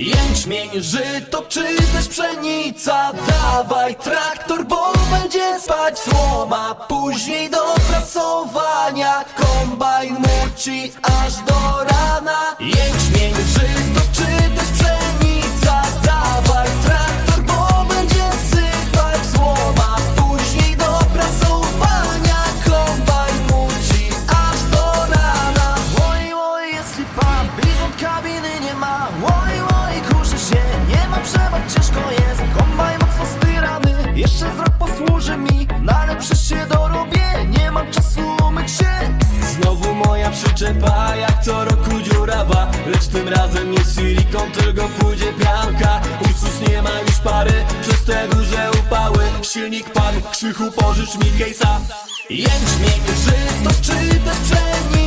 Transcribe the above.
Jęczmień, żyto czy też pszenica? Dawaj traktor, bo będzie spać słoma. Później do prasowania Kombajn muci aż do rana. Jęczmień, żyto czy też pszenica? Dawaj traktor, bo będzie sypać słoma. Później do prasowania Kombajn muci aż do rana. Oj, oj, jest lipa, blizot kabiny nie ma. Oj, oj, nie ma przebacz, ciężko jest. Kombaj mocno styrany, jeszcze z rok posłuży mi. Przecież się dorobię, nie mam czasu umyć się. Znowu moja przyczepa, jak co roku dziurawa. Lecz tym razem nie silikon, tylko pójdzie pianka. Ursus nie ma już pary, przez te duże upały. Silnik padł, krzychu pożycz mi case'a Jęczmień, żyto czy też pszenica